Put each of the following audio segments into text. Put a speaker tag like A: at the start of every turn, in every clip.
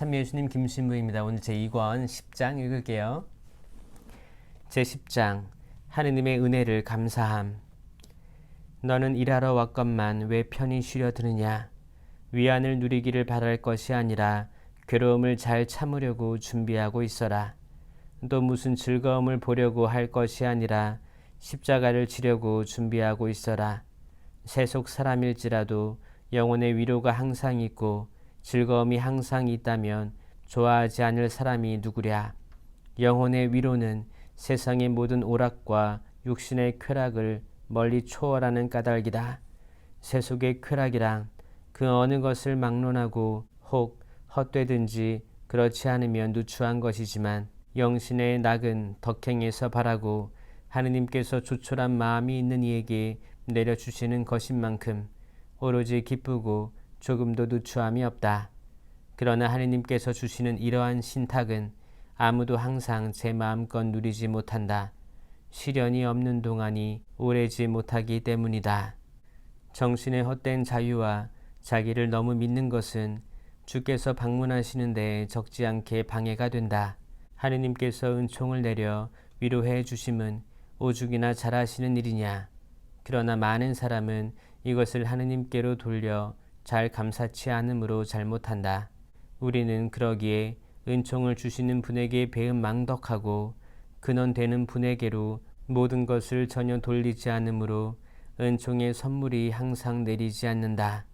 A: 참여해주님 김신부입니다. 오늘 제2권 10장 읽을게요. 제10장 하느님의 은혜를 감사함 너는 일하러 왔건만 왜 편히 쉬려 드느냐 위안을 누리기를 바랄 것이 아니라 괴로움을 잘 참으려고 준비하고 있어라. 또 무슨 즐거움을 보려고 할 것이 아니라 십자가를 지려고 준비하고 있어라. 세속 사람일지라도 영혼의 위로가 항상 있고 즐거움이 항상 있다면 좋아하지 않을 사람이 누구랴. 영혼의 위로는 세상의 모든 오락과 육신의 쾌락을 멀리 초월하는 까닭이다. 세속의 쾌락이란 그 어느 것을 막론하고 혹 헛되든지 그렇지 않으면 누추한 것이지만 영신의 낙은 덕행에서 바라고 하느님께서 조촐한 마음이 있는 이에게 내려주시는 것인 만큼 오로지 기쁘고 조금도 누추함이 없다. 그러나 하느님께서 주시는 이러한 신탁은 아무도 항상 제 마음껏 누리지 못한다. 시련이 없는 동안이 오래지 못하기 때문이다. 정신의 헛된 자유와 자기를 너무 믿는 것은 주께서 방문하시는 데 적지 않게 방해가 된다. 하느님께서 은총을 내려 위로해 주심은 오죽이나 잘하시는 일이냐. 그러나 많은 사람은 이것을 하느님께로 돌려 잘 감사치 않으므로 잘못한다. 우리는 그러기에 은총을 주시는 분에게 배음 망덕하고 근원되는 분에게로 모든 것을 전혀 돌리지 않으므로 은총의 선물이 항상 내리지 않는다.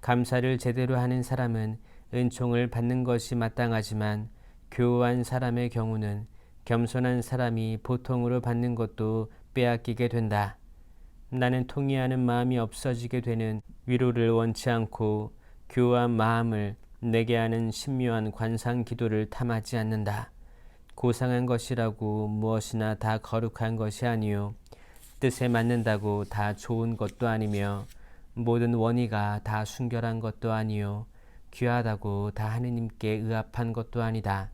A: 감사를 제대로 하는 사람은 은총을 받는 것이 마땅하지만 교우한 사람의 경우는 겸손한 사람이 보통으로 받는 것도 빼앗기게 된다. 나는 통이하는 마음이 없어지게 되는 위로를 원치 않고 교우한 마음을 내게 하는 신묘한 관상 기도를 탐하지 않는다. 고상한 것이라고 무엇이나 다 거룩한 것이 아니요 뜻에 맞는다고 다 좋은 것도 아니며 모든 원의가 다 순결한 것도 아니요 귀하다고 다 하느님께 의합한 것도 아니다.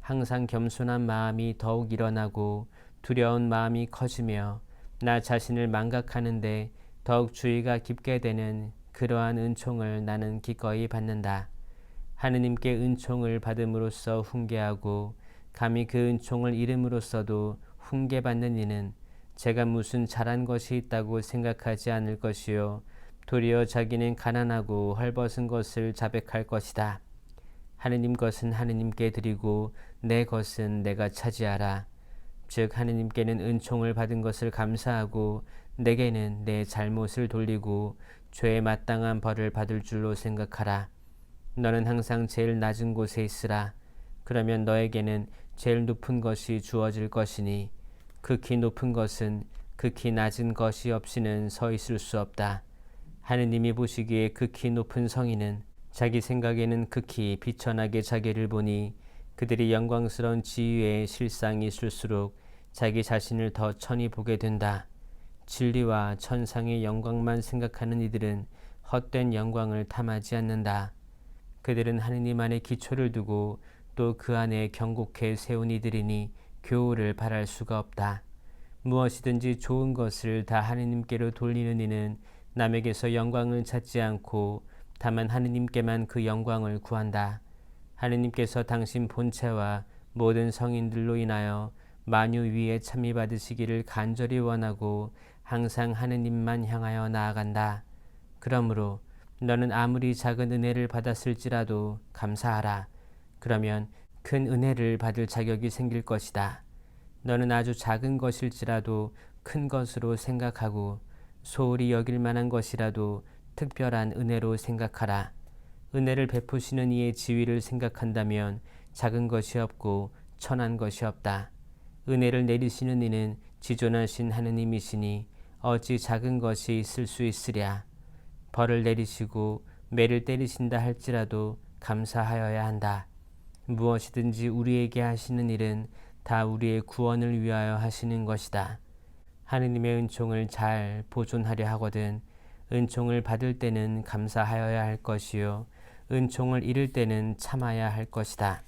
A: 항상 겸손한 마음이 더욱 일어나고 두려운 마음이 커지며 나 자신을 망각하는데 더욱 주의가 깊게 되는 그러한 은총을 나는 기꺼이 받는다. 하느님께 은총을 받음으로써 훈계하고 감히 그 은총을 잃음으로써도 훈계받는 이는 제가 무슨 잘한 것이 있다고 생각하지 않을 것이요 도리어 자기는 가난하고 헐벗은 것을 자백할 것이다. 하느님 것은 하느님께 드리고 내 것은 내가 차지하라. 즉 하느님께는 은총을 받은 것을 감사하고 내게는 내 잘못을 돌리고 죄에 마땅한 벌을 받을 줄로 생각하라. 너는 항상 제일 낮은 곳에 있으라. 그러면 너에게는 제일 높은 것이 주어질 것이니 극히 높은 것은 극히 낮은 것이 없이는 서 있을 수 없다. 하느님이 보시기에 극히 높은 성인은 자기 생각에는 극히 비천하게 자기를 보니 그들이 영광스러운 지위에 실상이 있을수록 자기 자신을 더 천히 보게 된다. 진리와 천상의 영광만 생각하는 이들은 헛된 영광을 탐하지 않는다. 그들은 하느님 안에 기초를 두고 또 그 안에 경곡해 세운 이들이니 교우를 바랄 수가 없다. 무엇이든지 좋은 것을 다 하느님께로 돌리는 이는 남에게서 영광을 찾지 않고 다만 하느님께만 그 영광을 구한다. 하느님께서 당신 본체와 모든 성인들로 인하여 만유 위에 참미 받으시기를 간절히 원하고 항상 하느님만 향하여 나아간다. 그러므로 너는 아무리 작은 은혜를 받았을지라도 감사하라. 그러면 큰 은혜를 받을 자격이 생길 것이다. 너는 아주 작은 것일지라도 큰 것으로 생각하고 소홀히 여길 만한 것이라도 특별한 은혜로 생각하라. 은혜를 베푸시는 이의 지위를 생각한다면 작은 것이 없고 천한 것이 없다. 은혜를 내리시는 이는 지존하신 하느님이시니 어찌 작은 것이 있을 수 있으랴. 벌을 내리시고 매를 때리신다 할지라도 감사하여야 한다. 무엇이든지 우리에게 하시는 일은 다 우리의 구원을 위하여 하시는 것이다. 하느님의 은총을 잘 보존하려 하거든 은총을 받을 때는 감사하여야 할 것이요 은총을 잃을 때는 참아야 할 것이다.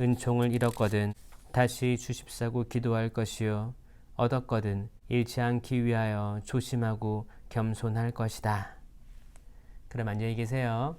A: 은총을 잃었거든 다시 주십사고 기도할 것이요 얻었거든 잃지 않기 위하여 조심하고 겸손할 것이다. 그럼 안녕히 계세요.